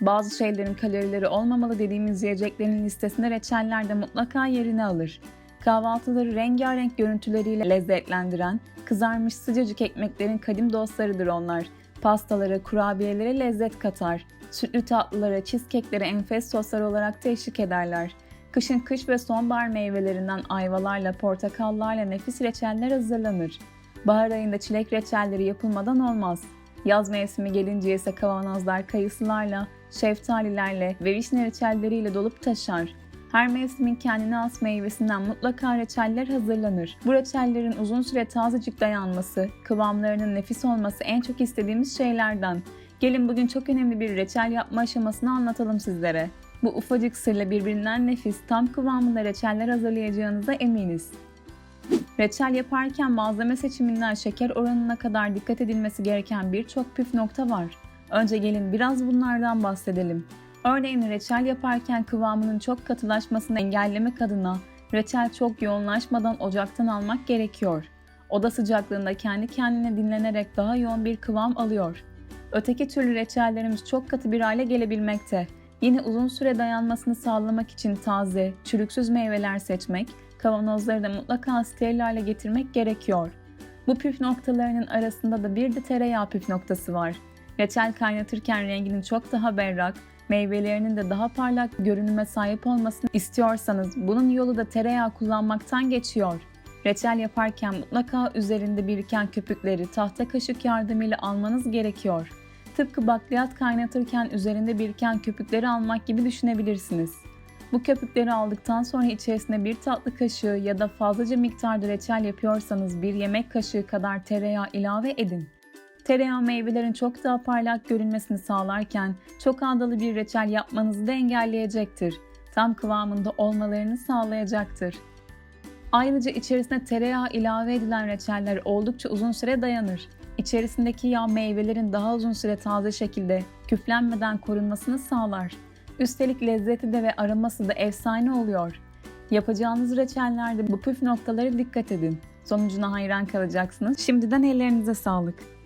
Bazı şeylerin kalorileri olmamalı dediğimiz yiyeceklerin listesinde reçeller de mutlaka yerini alır. Kahvaltıları rengarenk görüntüleriyle lezzetlendiren, kızarmış sıcacık ekmeklerin kadim dostlarıdır onlar. Pastalara, kurabiyelere lezzet katar. Sütlü tatlılara, cheesecake'lere enfes soslar olarak teşvik ederler. Kışın kış ve sonbahar meyvelerinden ayvalarla, portakallarla nefis reçeller hazırlanır. Bahar ayında çilek reçelleri yapılmadan olmaz. Yaz mevsimi gelince ise kavanozlar kayısılarla, şeftalilerle ve vişne reçelleriyle dolup taşar. Her mevsimin kendine has meyvesinden mutlaka reçeller hazırlanır. Bu reçellerin uzun süre tazecik dayanması, kıvamlarının nefis olması en çok istediğimiz şeylerden. Gelin bugün çok önemli bir reçel yapma aşamasını anlatalım sizlere. Bu ufacık sırla birbirinden nefis, tam kıvamında reçeller hazırlayacağınıza eminiz. Reçel yaparken malzeme seçiminden şeker oranına kadar dikkat edilmesi gereken birçok püf nokta var. Önce gelin biraz bunlardan bahsedelim. Örneğin reçel yaparken kıvamının çok katılaşmasını engellemek adına reçel çok yoğunlaşmadan ocaktan almak gerekiyor. Oda sıcaklığında kendi kendine dinlenerek daha yoğun bir kıvam alıyor. Öteki türlü reçellerimiz çok katı bir hale gelebilmekte. Yine uzun süre dayanmasını sağlamak için taze, çürüksüz meyveler seçmek, kavanozları da mutlaka steril getirmek gerekiyor. Bu püf noktalarının arasında da bir de tereyağı püf noktası var. Reçel kaynatırken renginin çok daha berrak, meyvelerinin de daha parlak görünüme sahip olmasını istiyorsanız bunun yolu da tereyağı kullanmaktan geçiyor. Reçel yaparken mutlaka üzerinde biriken köpükleri tahta kaşık yardımıyla almanız gerekiyor. Tıpkı bakliyat kaynatırken üzerinde biriken köpükleri almak gibi düşünebilirsiniz. Bu köpükleri aldıktan sonra içerisine bir tatlı kaşığı ya da fazlaca miktarda reçel yapıyorsanız bir yemek kaşığı kadar tereyağı ilave edin. Tereyağı meyvelerin çok daha parlak görünmesini sağlarken çok andalı bir reçel yapmanızı da engelleyecektir. Tam kıvamında olmalarını sağlayacaktır. Ayrıca içerisine tereyağı ilave edilen reçeller oldukça uzun süre dayanır. İçerisindeki yağ meyvelerin daha uzun süre taze şekilde küflenmeden korunmasını sağlar. Üstelik lezzeti de ve aroması da efsane oluyor. Yapacağınız reçellerde bu püf noktalara dikkat edin. Sonucuna hayran kalacaksınız. Şimdiden ellerinize sağlık.